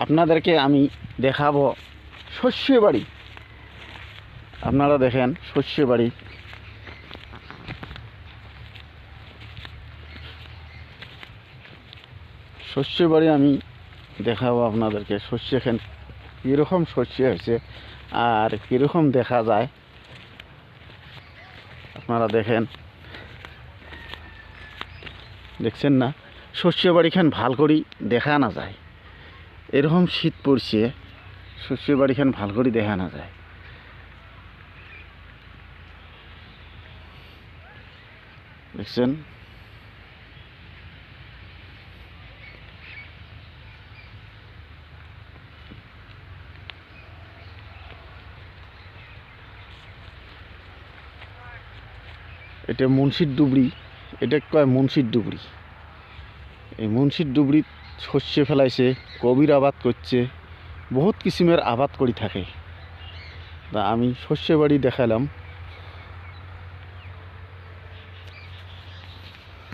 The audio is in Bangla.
আপনাদেরকে আমি দেখাবো শস্য বাড়ি আপনারা দেখেন শস্য বাড়ি শস্য বাড়ি আমি দেখাবো আপনাদেরকে। শস্য এখান কীরকম শস্য হয়েছে আর কীরকম দেখা যায়। আপনারা দেখেন। দেখছেন না? শস্য বাড়িখান ভালো করি দেখা না যায়। এরকম শীত পড়ছে শস্য বাড়িখান ভালো করে দেখা না যায়। দেখছেন? এটা মুন্সির ডুবরি এটা কয় মুন্সির ডুবরি এই মুন্সির ডুবরি শস্য ফেলাইছে কবির আবাদ করছে, বহুত কিসিমের আবাদ করি থাকে। তা আমি শস্য বাড়ি দেখালাম।